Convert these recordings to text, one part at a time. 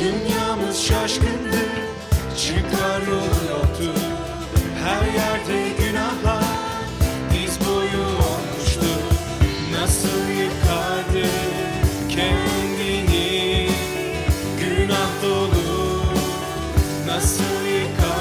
Dünyamız şaşkındı, çıkar yolu yoktu her yerde. すいか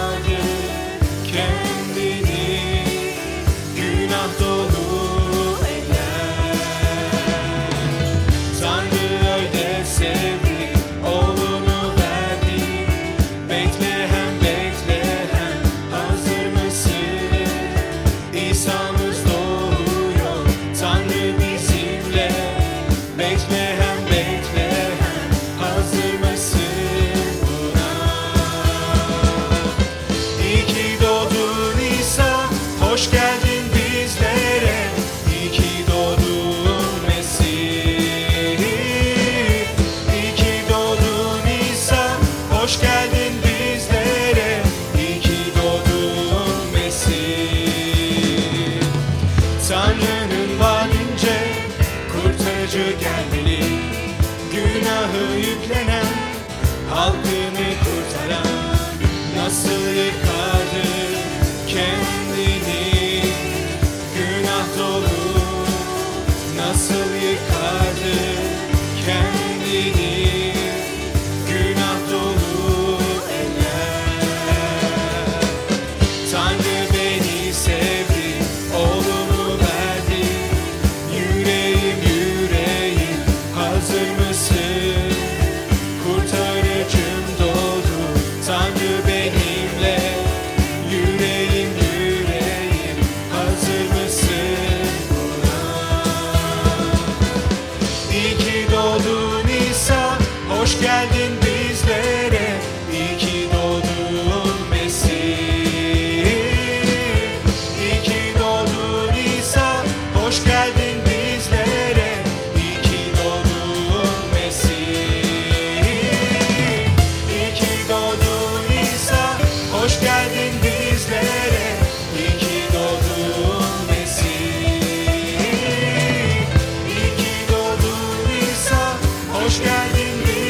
gücü gelmeli. Günahı yüklenen Halkını kurtaran Nasıl yıkadı kendini? Günah dolu Nasıl yıkadı kendini? oldu Nisan Hoş geldin You. me.